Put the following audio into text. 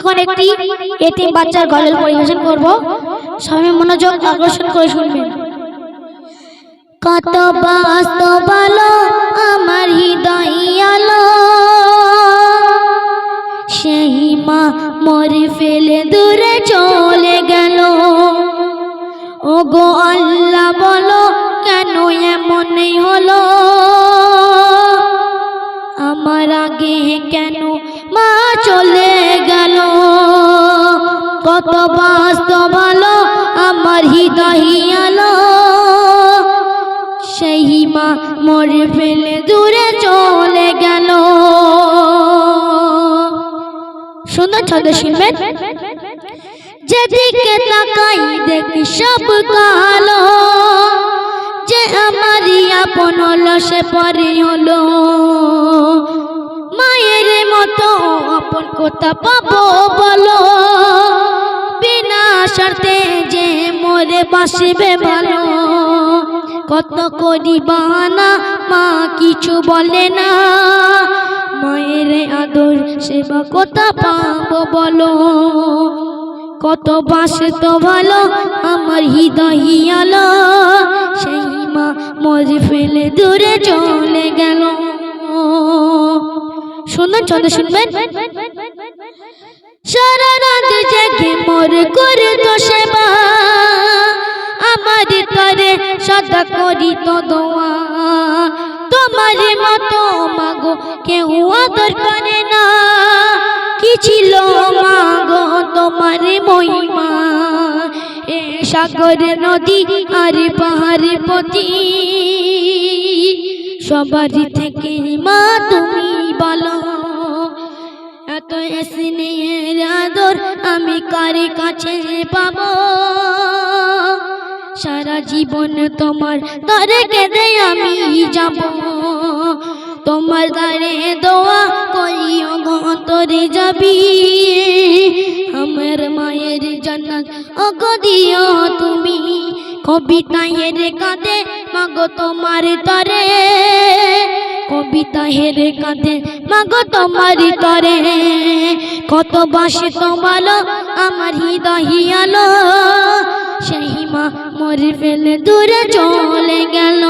এখন একটি এতিম বাচ্চার গজল পরিবেশন করব। সবাই মনোযোগ আকর্ষণ করে শুনবেন। কত বাস্তব আলো আমার হৃদয় আলো। সেই মা মরে ফেলে দূরে চলে গেল। ও গো আল্লাহ বলো, কেন এমনই হলো? আমার আগে কেন মা চলে কত বাস্তব আলো আমার হৃদয় আলো। সেই মা মরে ফেলে দূরে চলে গেল। সুন্দর ছন্দ শুনবেন? যেদিকে তাকাই দেখি সব কালো। যে আমারই আপন হলো পরে হলো। মায়ের মতো আপন কোথা পাবো বলো। মরে বাসবে ভালো কত করি বাহানা, মা কিছু বলে না। মায়ের আদর সেবা কোথা পাবো বলো, কত বাসে তো ভালো আমার হৃদয় আলো। সেই মা মরে ফেলে দূরে চলে গেল। শুনুন চন্দ্র শুনবেন। সারা রাত জেগে মোর করে তো সেবা করি তো দোয়া। তোমার মতো মাগো কেউ আদর করে না। কি ছিল মাগো তোমার মহিমা? এ সাগর নদী আর পাহাড় পতি। সবারই থেকে মা তুমি বলো। এত স্নেহের আদর আমি কারে কাছে পাবো? জীবন তোমার তরে কেঁদে আমি যাব। তোমার দ্বারে দোয়া করিও গন্তরে যাবি। আমার মায়ের জান্নাত, ওগো, দিও তুমি। কবিতা হেরে কাঁদে মাগো, তোমার তরে। কবিতা হেরে কাঁদে মাগো, তোমার তরে। কত বাসে তোমালো, আমার হৃদয় আলো সেই মা ফেলে দূরে চলে গেল।